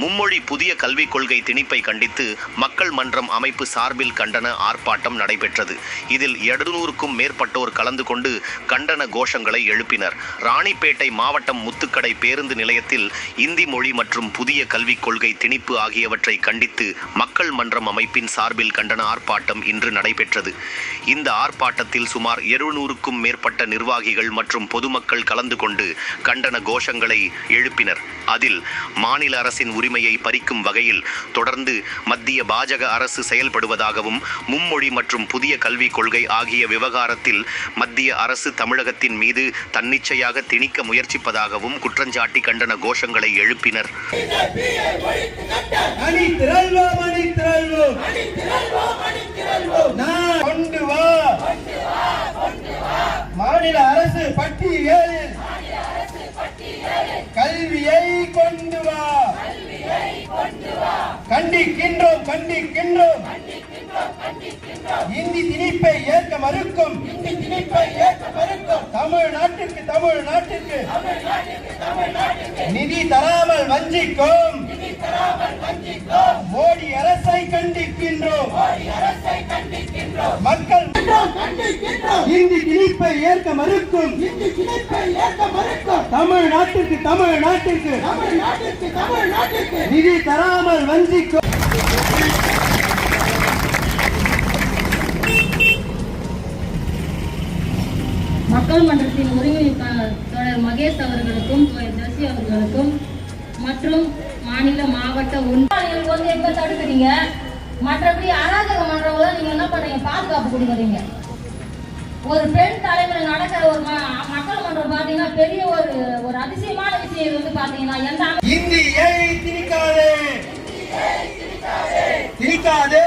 மும்மொழி புதிய கல்விக் கொள்கை திணிப்பை கண்டித்து மக்கள் மன்றம் அமைப்பு சார்பில் கண்டன ஆர்ப்பாட்டம் நடைபெற்றது. இதில் எழுநூறுக்கும் மேற்பட்டோர் கலந்து கொண்டு கண்டன கோஷங்களை எழுப்பினர். ராணிப்பேட்டை மாவட்டம் முத்துக்கடை பேருந்து நிலையத்தில் இந்தி மொழி மற்றும் புதிய கல்விக் கொள்கை திணிப்பு ஆகியவற்றை கண்டித்து மக்கள் மன்றம் அமைப்பின் சார்பில் கண்டன ஆர்ப்பாட்டம் இன்று நடைபெற்றது. இந்த ஆர்ப்பாட்டத்தில் சுமார் எழுநூறுக்கும் மேற்பட்ட நிர்வாகிகள் மற்றும் பொதுமக்கள் கலந்து கொண்டு கண்டன கோஷங்களை எழுப்பினர். அதில் மாநில அரசின் உரிமையை பறிக்கும் வகையில் தொடர்ந்து மத்திய பாஜக அரசு செயல்படுவதாகவும் மும்மொழி மற்றும் புதிய கல்விக் கொள்கை ஆகிய விவகாரத்தில் மத்திய அரசு தமிழகத்தின் மீது தன்னிச்சையாக திணிக்க முயற்சிப்பதாகவும் குற்றஞ்சாட்டி கண்டன கோஷங்களை எழுப்பினர். மாநில அரசு பட்டியல் கண்டிக்கின்றோம் கண்டிக்கின்றோம். இந்தி திணிப்பை ஏற்க மறுக்கும். இந்தி திணிப்பை ஏற்க மறுக்கும் தமிழ்நாட்டுக்கு தமிழ்நாட்டுக்கு. நிதி தராமல் வஞ்சிக்கும். மோடி அரசை கண்டிக்கின்றோம். மக்கள் இந்தி திணிப்பை ஏற்க மறுக்கும். தமிழ்நாட்டுக்கு தமிழ்நாட்டுக்கு. நிதி தராமல் வஞ்சிக்கும் மக்கள் மன்றத்தின் ஒருங்கிணைப்பாளர் தொடர் மகேஷ் அவர்களுக்கும் ஜெசி அவர்களுக்கும் மற்றும் மாநில மாவட்ட ஒன்றியங்களுக்கு வந்து எப்ப தடுக்கிறீங்க மற்றபடி அராஜகம் பண்றவங்க நீங்க என்ன பண்றீங்க? பாதுகாப்பு கொடுக்குறீங்க. ஒரு பெண் தலைமையில் நடக்கிற ஒரு மக்கள் மன்றம் பாத்தீங்கன்னா பெரிய ஒரு ஒரு அதிசயமான விஷயம் வந்து பாத்தீங்கன்னா எந்த Got it. Eh?